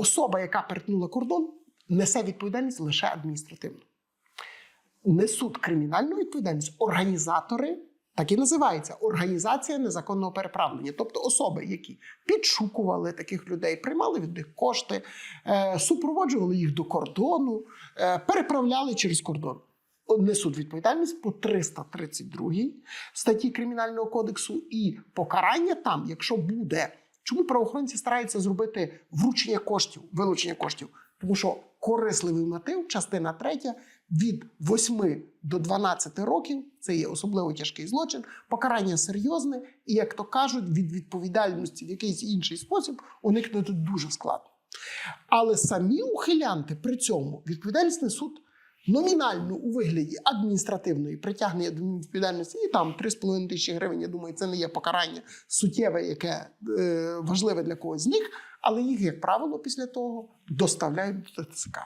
особа, яка перетнула кордон, несе відповідальність лише адміністративну. Несуть кримінальну відповідальність організатори, так і називається організація незаконного переправлення, тобто особи, які підшукували таких людей, приймали від них кошти, е, супроводжували їх до кордону, е, переправляли через кордон. Несуть відповідальність по 332 статті Кримінального кодексу і покарання там, якщо буде. Чому правоохоронці стараються зробити вручення коштів, вилучення коштів? Тому що корисливий мотив, частина третя, від 8 до 12 років це є особливо тяжкий злочин, покарання серйозне, і, як то кажуть, від відповідальності в якийсь інший спосіб уникнути дуже складно. Але самі ухилянти при цьому відповідальність несуть номінально у вигляді адміністративної притягнення до відповідальності, і там 3,5 тисячі гривень. Я думаю, це не є покарання суттєве, яке е, важливе для когось з них, але їх, як правило, після того доставляють до ТЦК.